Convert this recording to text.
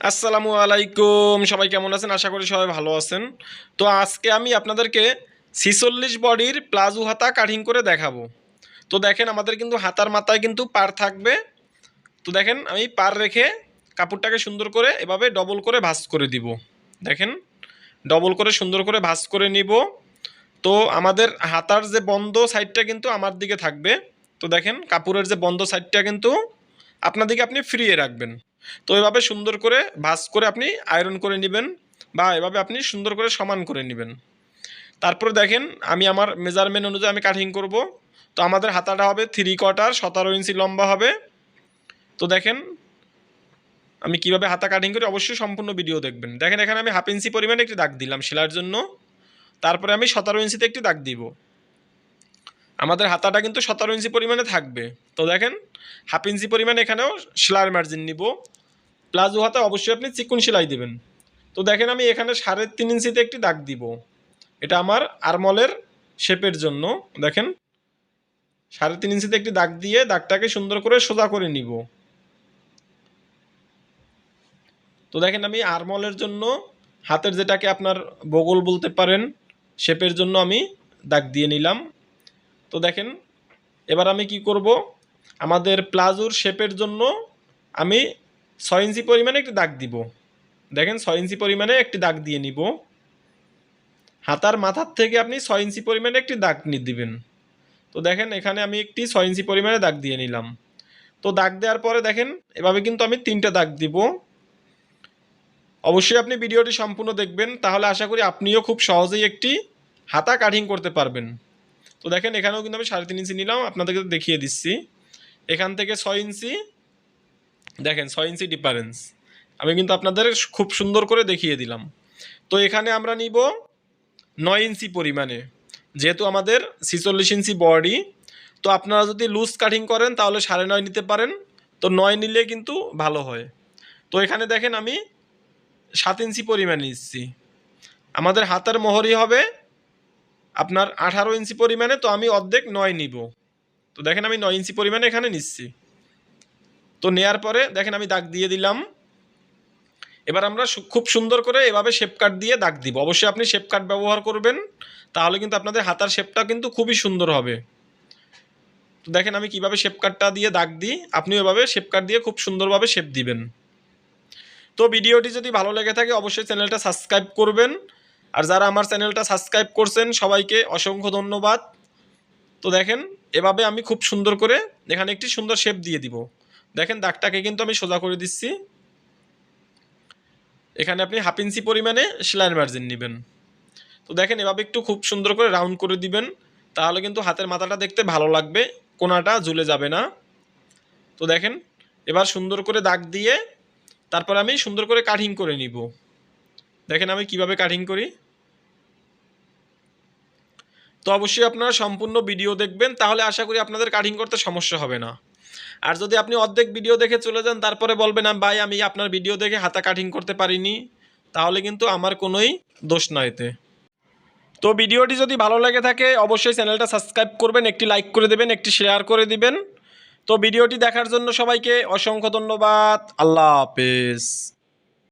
আসসালামু আলাইকুম। সবাই কেমন আছেন? আশা করি সবাই ভালো আছেন। তো আজকে আমি আপনাদেরকে ছিচল্লিশ বডির প্লাজো হাতা কাটিং করে দেখাবো। তো দেখেন, আমাদের কিন্তু হাতার মাথায় কিন্তু পার থাকবে। তো দেখেন, আমি পার রেখে কাপড়টাকে সুন্দর করে এভাবে ডবল করে ভাঁজ করে দিব। দেখেন ডবল করে সুন্দর করে ভাঁজ করে নিব। তো আমাদের হাতার যে বন্ধ সাইডটা কিন্তু আমার দিকে থাকবে। তো দেখেন, কাপড়ের যে বন্ধ সাইডটা কিন্তু আপনার দিকে আপনি ফ্রিয়ে রাখবেন। তো এভাবে সুন্দর করে ভাঁজ করে আপনি আয়রন করে নেবেন বা এভাবে আপনি সুন্দর করে সমান করে নেবেন। তারপরে দেখেন আমি আমার মেজারমেন্ট অনুযায়ী আমি কাটিং করব। তো আমাদের হাতাটা হবে থ্রি কোয়ার্টার সতেরো ইঞ্চি লম্বা হবে। তো দেখেন আমি কীভাবে হাতা কাটিং করি, অবশ্যই সম্পূর্ণ ভিডিও দেখবেন। দেখেন এখানে আমি হাফ ইঞ্চি পরিমাণে একটি দাগ দিলাম সেলার জন্য। তারপরে আমি সতেরো ইঞ্চিতে একটি দাগ দিব। আমাদের হাতাটা কিন্তু সতেরো ইঞ্চি পরিমাণে থাকবে। তো দেখেন, হাফ ইঞ্চি পরিমাণে এখানেও সেলার মার্জিন নিব। প্লাজো হাতে অবশ্যই আপনি চিকুন সেলাই দেবেন। তো দেখেন, আমি এখানে সাড়ে তিন ইঞ্চিতে একটি দাগ দিব। এটা আমার আরমলের শেপের জন্য। দেখেন, সাড়ে তিন ইঞ্চিতে একটি দাগ দিয়ে দাগটাকে সুন্দর করে সোজা করে নিব। তো দেখেন, আমি আরমলের জন্য হাতের যেটাকে আপনার বগল বলতে পারেন, শেপের জন্য আমি দাগ দিয়ে নিলাম। তো দেখেন, এবার আমি কি করব? আমাদের প্লাজোর শেপের জন্য আমি ছয় ইঞ্চি পরিমাণে একটি দাগ দিব। দেখেন, ছয় ইঞ্চি পরিমাণে একটি দাগ দিয়ে নিব। হাতার মাথার থেকে আপনি ছয় ইঞ্চি পরিমাণে একটি দাগ নিয়ে দিবেন। তো দেখেন, এখানে আমি একটি ছয় ইঞ্চি পরিমাণে দাগ দিয়ে নিলাম। তো দাগ দেওয়ার পরে দেখেন, এভাবে কিন্তু আমি তিনটা দাগ দিব। অবশ্যই আপনি ভিডিওটি সম্পূর্ণ দেখবেন, তাহলে আশা করি আপনিও খুব সহজেই একটি হাতা কাটিং করতে পারবেন। তো দেখেন, এখানেও কিন্তু আমি সাড়ে তিন ইঞ্চি নিলাম, আপনাদেরকে দেখিয়ে দিচ্ছি। এখান থেকে ছয় ইঞ্চি, দেখেন, ছয় ইঞ্চি ডিফারেন্স আমি কিন্তু আপনাদের খুব সুন্দর করে দেখিয়ে দিলাম। তো এখানে আমরা নিব নয় ইঞ্চি পরিমাণে, যেহেতু আমাদের ছিচল্লিশ ইঞ্চি বডি তো আপনারা যদি লুজ কাটিং করেন, তাহলে সাড়ে নয় নিতে পারেন। তো নয় নিলে কিন্তু ভালো হয়। তো এখানে দেখেন, আমি সাত ইঞ্চি পরিমাণ নিচ্ছি। আমাদের হাতের মোহরি হবে আপনার আঠারো ইঞ্চি পরিমাণে তো আমি অর্ধেক নয় নিব। তো দেখেন আমি নয় ইঞ্চি পরিমাণে এখানে নিচ্ছি। তো নেয়ার পরে দেখেন আমি দাগ দিয়ে দিলাম। এবার আমরা খুব সুন্দর করে এভাবে শেপ কাট দিয়ে দাগ দিব। অবশ্যই আপনি শেপ কাট ব্যবহার করবেন, তাহলে কিন্তু আপনাদের হাতার শেপটা কিন্তু খুবই সুন্দর হবে। তো দেখেন আমি কীভাবে শেপ কাটটা দিয়ে দাগ দিই আপনি এভাবে শেপ কাট দিয়ে খুব সুন্দরভাবে শেপ দিবেন। তো ভিডিওটি যদি ভালো লেগে থাকে, অবশ্যই চ্যানেলটা সাবস্ক্রাইব করবেন। আর যারা আমার চ্যানেলটা সাবস্ক্রাইব করছেন সবাইকে অসংখ্য ধন্যবাদ। তো দেখেন, এভাবে আমি খুব সুন্দর করে এখানে একটি সুন্দর শেপ দিয়ে দিব। দেখেন, দাগটাকে কিন্তু আমি সোজা করে দিচ্ছি। এখানে আপনি হাফ ইঞ্চি পরিমাণে সেলাইয়ের মার্জিন নেবেন। তো দেখেন, এভাবে একটু খুব সুন্দর করে রাউন্ড করে দিবেন, তাহলে কিন্তু হাতের মাথাটা দেখতে ভালো লাগবে, কোনাটা ঝুলে যাবে না। তো দেখেন, এবার সুন্দর করে দাগ দিয়ে তারপর আমি সুন্দর করে কাটিং করে নিব। দেখেন আমি কীভাবে কাটিং করি। তো অবশ্যই আপনারা সম্পূর্ণ ভিডিও দেখবেন, তাহলে আশা করি আপনাদের কাটিং করতে সমস্যা হবে না। আর যদি আপনি অর্ধেক ভিডিও দেখে চলে যান, তারপরে বলবেন ভাই, আমি আপনার ভিডিও দেখে হাতা কাটিং করতে পারিনি। তাহলে কিন্তু আমার কোনোই দোষ না এতে। তো ভিডিওটি যদি ভালো লাগে থাকে, অবশ্যই চ্যানেলটা সাবস্ক্রাইব করবেন, একটি লাইক করে দেবেন, একটি শেয়ার করে দিবেন। তো ভিডিওটি দেখার জন্য সবাইকে অসংখ্য ধন্যবাদ। আল্লাহ হাফেজ।